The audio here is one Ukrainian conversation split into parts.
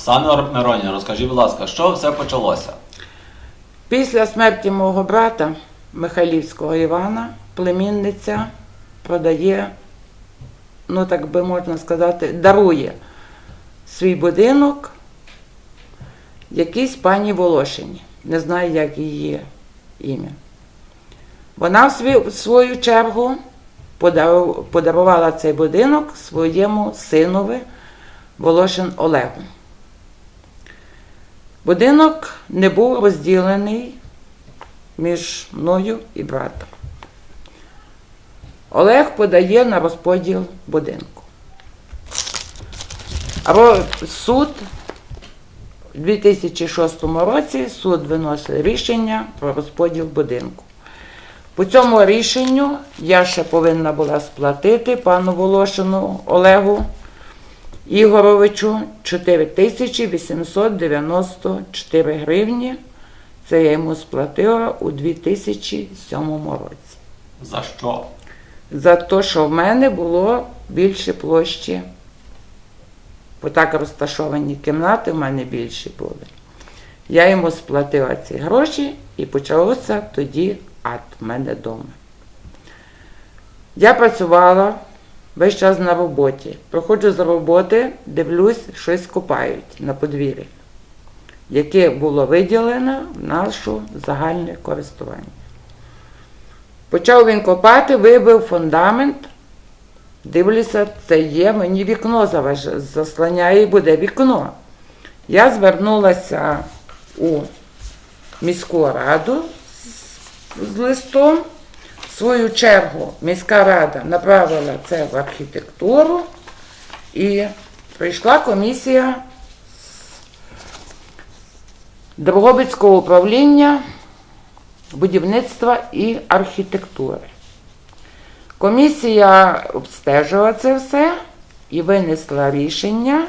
Оксана Миронівна, розкажіть, будь ласка, що все почалося? Після смерті мого брата Михайлівського Івана племінниця продає, ну так би можна сказати, дарує свій будинок якійсь пані Волошині. Не знаю, як її ім'я. Вона в свою чергу подарувала цей будинок своєму синові Волошин Олегу. Будинок не був розділений між мною і братом. Олег подає на розподіл будинку. Суд у 2006 році суд виносить рішення про розподіл будинку. По цьому рішенню я ще повинна була сплатити пану Волошину Олегу Ігоровичу 4894 гривні. Це я йому сплатила у 2007 році. За що? За те, що в мене було більше площі. Бо так розташовані кімнати в мене більші були. Я йому сплатила ці гроші і почалося тоді ад в мене вдома. Я працювала весь час на роботі. Проходжу з роботи, дивлюсь, щось копають на подвір'ї, яке було виділено в нашу загальне користування. Почав він копати, вибив фундамент. Дивлюся, це є, мені вікно заваж- заслоняє і буде вікно. Я звернулася у міську раду з- з листом. Свою чергу міська рада направила це в архітектуру і прийшла комісія Дрогобицького управління будівництва і архітектури. Комісія обстежила це все і винесла рішення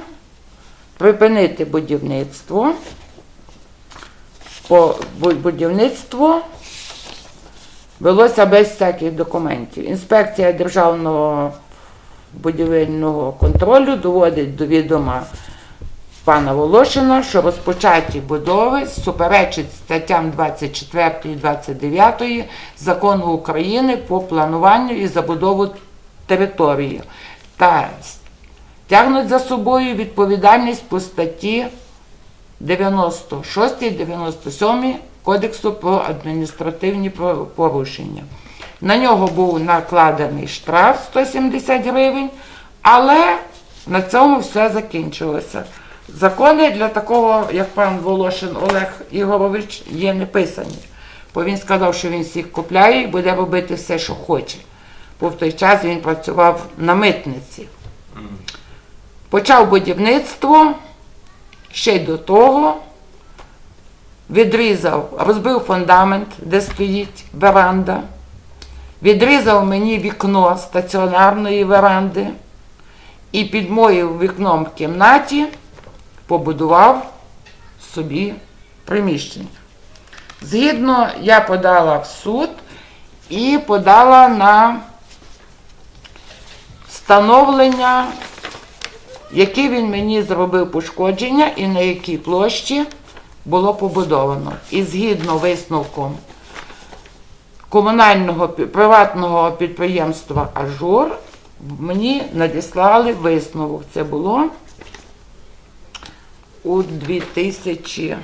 припинити будівництво. По будівництво велося без всяких документів. Інспекція державного будівельного контролю доводить до відома пана Волошина, що розпочаті будови суперечить статтям 24 і 29 закону України по плануванню і забудову території та тягнуть за собою відповідальність по статті 96 97 Кодексу про адміністративні порушення. На нього був накладений штраф 170 гривень, але на цьому все закінчилося. Закони для такого, як пан Волошин Олег Ігорович, є не писані. Бо він сказав, що він всіх купляє і буде робити все, що хоче. Бо в той час він працював на митниці. Почав будівництво, ще й до того відрізав, розбив фундамент, де стоїть веранда, відрізав мені вікно стаціонарної веранди і під моїм вікном в кімнаті побудував собі приміщення. Згідно, я подала в суд і подала на встановлення, які він мені зробив пошкодження і на якій площі було побудовано. І згідно висновком комунального приватного підприємства Ажур мені надіслали висновок. Це було у 2000.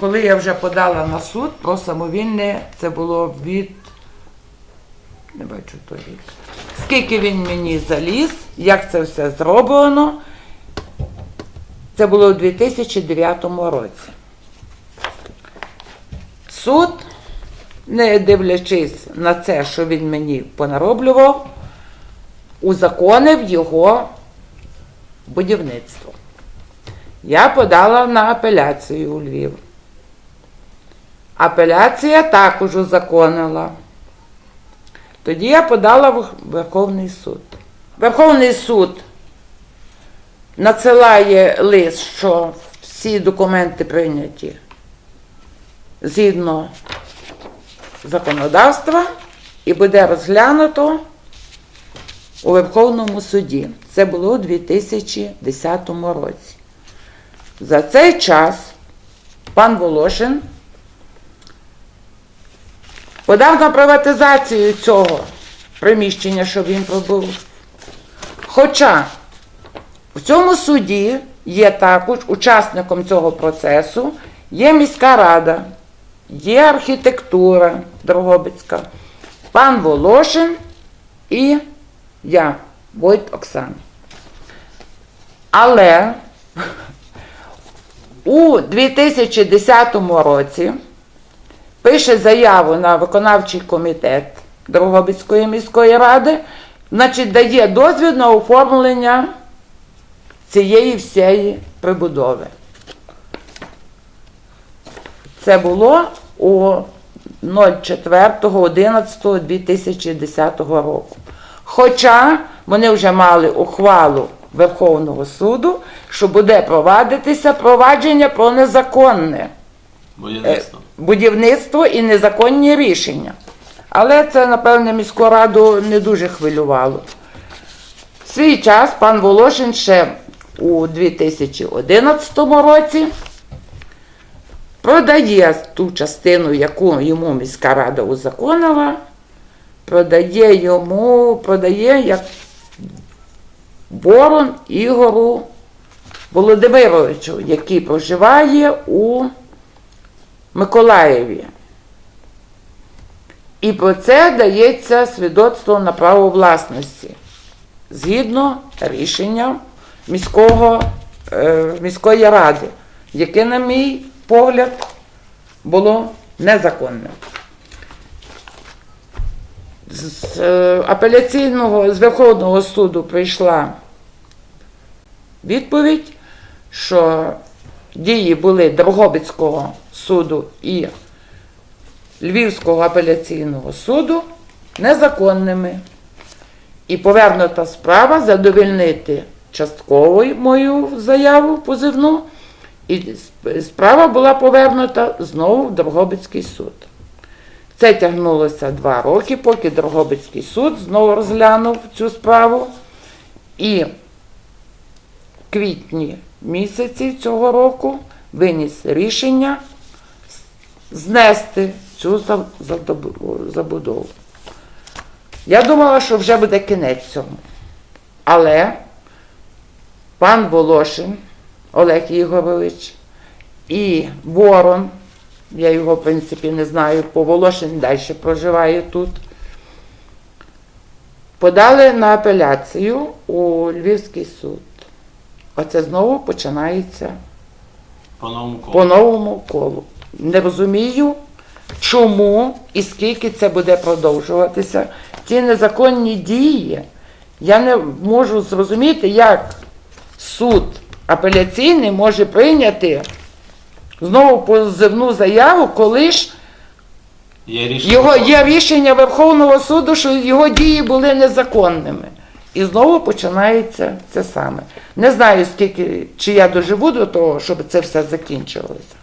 Коли я вже подала на суд про самовільне, це було від. Не бачу той рік. Скільки він мені заліз, як це все зроблено. Це було у 2009 році. Суд, не дивлячись на це, що він мені понароблював, узаконив його будівництво. Я подала на апеляцію у Львів. Апеляція також узаконила. Тоді я подала в Верховний суд. Верховний суд надсилає лист, що всі документи прийняті згідно законодавства і буде розглянуто у Верховному суді. Це було у 2010 році. За цей час пан Волошин подав на приватизацію цього приміщення, що він пробув. Хоча в цьому суді є також учасником цього процесу, є міська рада, є архітектура Дрогобицька, пан Волошин і я, Войт Оксана. Але у 2010 році пише заяву на виконавчий комітет Дрогобицької міської ради, значить, дає дозвіл на оформлення цієї всієї прибудови. Це було у 04.11.2010 року. Хоча вони вже мали ухвалу Верховного суду, що буде провадитися провадження про незаконне е, Будівництво. будівництво і незаконні рішення. Але це, напевне, міську раду не дуже хвилювало. В свій час пан Волошин ще у 2011 році продає ту частину, яку йому міська рада узаконила, продає йому, продає як Борон Ігору Володимировичу, який проживає у Миколаєві. І про це дається свідоцтво на право власності згідно рішення міського, е, міської ради, яке, на мій погляд, було незаконним. З е, апеляційного, з Верховного суду прийшла відповідь, що дії були Дрогобицького суду і Львівського апеляційного суду незаконними. І повернута справа задовільнити частково мою заяву позивну, і справа була повернута знову в Дрогобицький суд. Це тягнулося два роки, поки Дрогобицький суд знову розглянув цю справу. І в квітні місяці цього року виніс рішення знести цю забудову. Я думала, що вже буде кінець цьому. Але пан Волошин Олег Ігорович і Ворон, я його, в принципі, не знаю, по Волошин далі проживає тут, подали на апеляцію у Львівський суд. Оце знову починається По новому колу. по новому колу. Не розумію, чому і скільки це буде продовжуватися. Ці незаконні дії. Я не можу зрозуміти, як суд апеляційний може прийняти знову позивну заяву, коли ж Є рішення. його Верховного. є рішення Верховного суду, що його дії були незаконними. І знову починається це саме. Не знаю, скільки, чи я доживу до того, щоб це все закінчилося.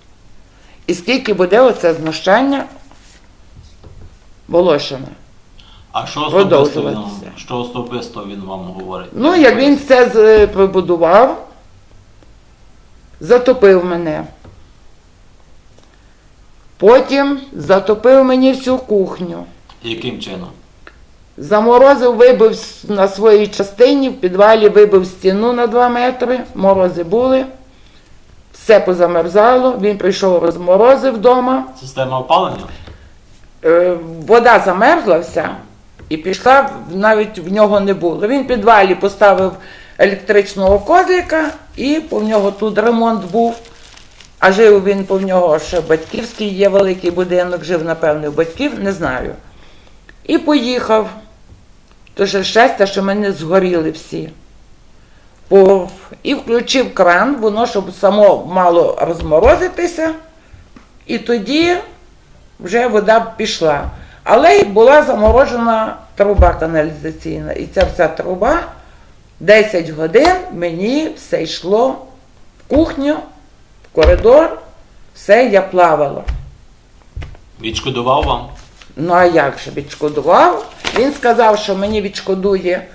І скільки буде оце знущання Волошина. А що особисто він, продовжуватися. що особисто він вам говорить? Ну, як він це з- побудував, затопив мене. Потім затопив мені всю кухню. Яким чином? Заморозив, вибив с- на своїй частині, в підвалі вибив стіну на 2 метри, морози були, все позамерзало, він прийшов, розморозив вдома, Система опалення? е, вода замерзла вся і пішла, навіть в нього не було. Він в підвалі поставив електричного козлика і по нього тут ремонт був. А жив він по нього ще батьківський, є великий будинок, жив, напевно, у батьків, не знаю. І поїхав. То ще щастя, що мене згоріли всі. І включив кран, воно, щоб само мало розморозитися, і тоді вже вода пішла. Але й була заморожена труба каналізаційна. І ця вся труба 10 годин мені все йшло в кухню, в коридор, все я плавала. Відшкодував вам? Ну а як же відшкодував? Він сказав, що мені відшкодує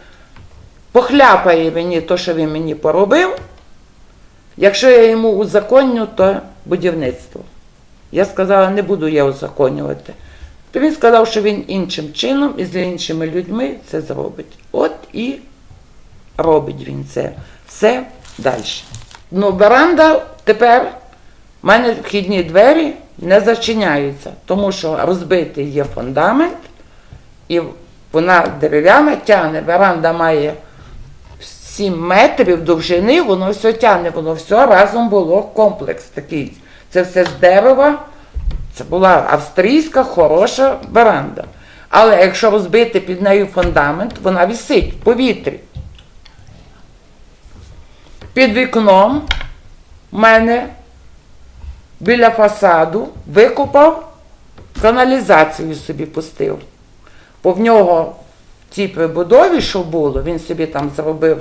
похляпає мені то, що він мені поробив. Якщо я йому узаконю, то будівництво. Я сказала, не буду я узаконювати. То він сказав, що він іншим чином і з іншими людьми це зробить. От і робить він це. Все далі. Ну, веранда тепер в мене вхідні двері не зачиняються, тому що розбитий є фундамент, і вона дерев'яна тягне. Веранда має 7 метрів довжини, воно все тягне, воно все разом було комплекс такий. Це все з дерева. Це була австрійська хороша веранда. Але якщо розбити під нею фундамент, вона висить в повітрі. Під вікном в мене біля фасаду викопав, каналізацію собі пустив. Бо в нього в цій прибудові, що було, він собі там зробив,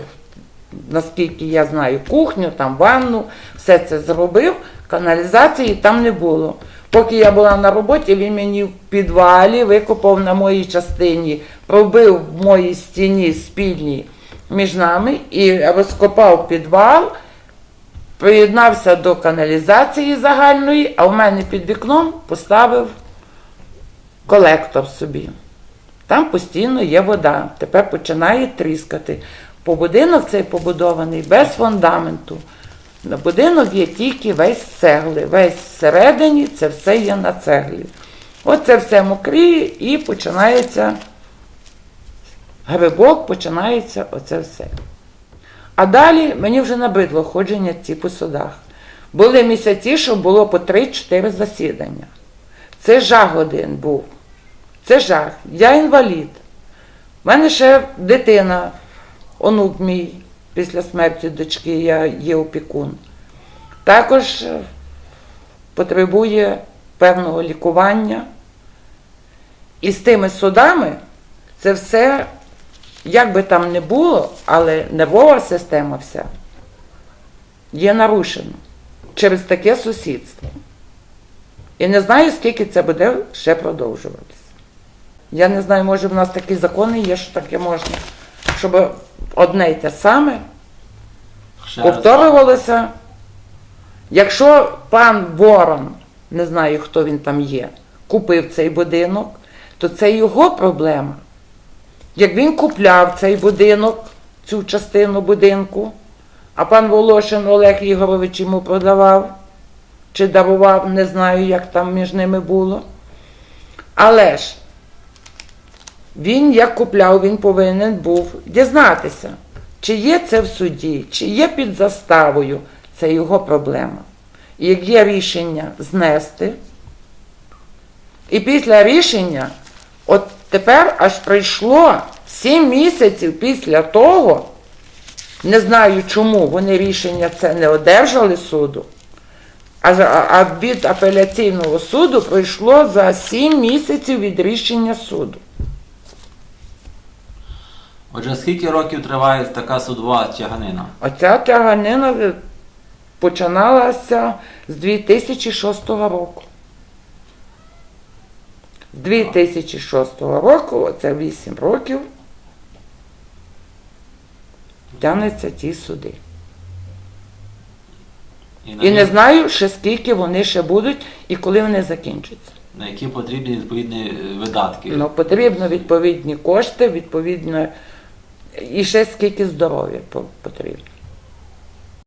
наскільки я знаю, кухню, там ванну, все це зробив, каналізації там не було. Поки я була на роботі, він мені в підвалі викопав на моїй частині, пробив в моїй стіні спільній між нами і розкопав підвал, приєднався до каналізації загальної, а в мене під вікном поставив колектор собі. Там постійно є вода. Тепер починає тріскати. По будинок цей побудований без фундаменту. На будинок є тільки весь цегли. Весь всередині це все є на цеглі. Оце все мокріє і починається грибок, починається оце все. А далі мені вже набридло ходження ці по судах. Були місяці, що було по 3-4 засідання. Це жах один був. Це жах. Я інвалід. У мене ще дитина, онук мій, після смерті дочки, я є опікун. Також потребує певного лікування. І з тими судами це все, як би там не було, але нервова система вся є нарушена через таке сусідство. І не знаю, скільки це буде ще продовжуватися. Я не знаю, може в нас такі закони є, що таке можна, щоб одне й те саме Ще раз. повторювалося. Якщо пан Ворон, не знаю, хто він там є, купив цей будинок, то це його проблема. Як він купляв цей будинок, цю частину будинку, а пан Волошин Олег Ігорович йому продавав чи дарував, не знаю, як там між ними було. Але ж він як купляв, він повинен був дізнатися, чи є це в суді, чи є під заставою, це його проблема. І як є рішення знести, і після рішення, от тепер аж пройшло 7 місяців після того, не знаю чому вони рішення це не одержали суду, а, від апеляційного суду пройшло за 7 місяців від рішення суду. Отже, скільки років триває така судова тяганина? Оця тяганина починалася з 2006 року. З 2006 року, оце 8 років, тягнуться ті суди. на, І не знаю, ще скільки вони ще будуть і коли вони закінчаться. на які потрібні відповідні е, видатки. Ну, потрібно відповідні кошти, відповідно, і ще скільки здоров'я по- потрібно.